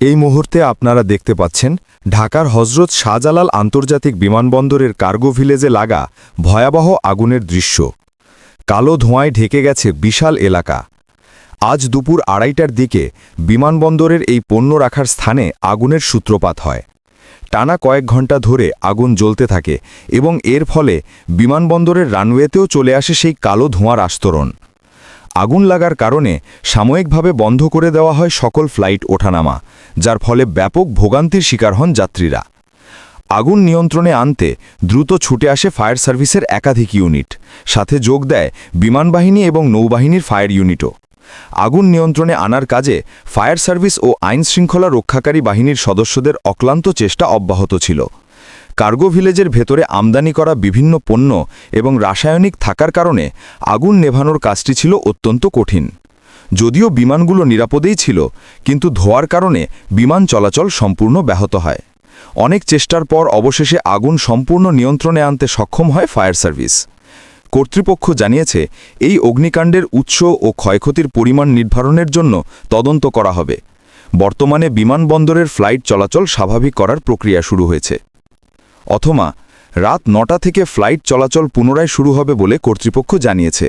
এই মুহূর্তে আপনারা দেখতে পাচ্ছেন, ঢাকার হজরত শাহজালাল আন্তর্জাতিক বিমানবন্দরের কার্গো ভিলেজে লাগা ভয়াবহ আগুনের দৃশ্য। কালো ধোঁয়ায় ঢেকে গেছে বিশাল এলাকা। আজ দুপুর আড়াইটার দিকে বিমানবন্দরের এই পণ্য রাখার স্থানে আগুনের সূত্রপাত হয়। টানা কয়েক ঘণ্টা ধরে আগুন জ্বলতে থাকে এবং এর ফলে বিমানবন্দরের রানওয়েতেও চলে আসে সেই কালো ধোঁয়ার আস্তরণ। আগুন লাগার কারণে সাময়িকভাবে বন্ধ করে দেওয়া হয় সকল ফ্লাইট ওঠানামা, যার ফলে ব্যাপক ভোগান্তির শিকার হন যাত্রীরা। আগুন নিয়ন্ত্রণে আনতে দ্রুত ছুটে আসে ফায়ার সার্ভিসের একাধিক ইউনিট, সাথে যোগ দেয় বিমানবাহিনী এবং নৌবাহিনীর ফায়ার ইউনিটও। আগুন নিয়ন্ত্রণে আনার কাজে ফায়ার সার্ভিস ও আইন শৃঙ্খলা রক্ষাকারী বাহিনীর সদস্যদের অক্লান্ত চেষ্টা অব্যাহত ছিল। কার্গো ভিলেজের ভেতরে আমদানি করা বিভিন্ন পণ্য এবং রাসায়নিক থাকার কারণে আগুন নেভানোর কাজটি ছিল অত্যন্ত কঠিন। যদিও বিমানগুলো নিরাপদেই ছিল, কিন্তু ধোয়ার কারণে বিমান চলাচল সম্পূর্ণ ব্যাহত হয়। অনেক চেষ্টার পর অবশেষে আগুন সম্পূর্ণ নিয়ন্ত্রণে আনতে সক্ষম হয় ফায়ার সার্ভিস। কর্তৃপক্ষ জানিয়েছে, এই অগ্নিকাণ্ডের উৎস ও ক্ষয়ক্ষতির পরিমাণ নির্ধারণের জন্য তদন্ত করা হবে। বর্তমানে বিমানবন্দরের ফ্লাইট চলাচল স্বাভাবিক করার প্রক্রিয়া শুরু হয়েছে। অথমা রাত নটা থেকে ফ্লাইট চলাচল পুনরায় শুরু হবে বলে কর্তৃপক্ষ জানিয়েছে।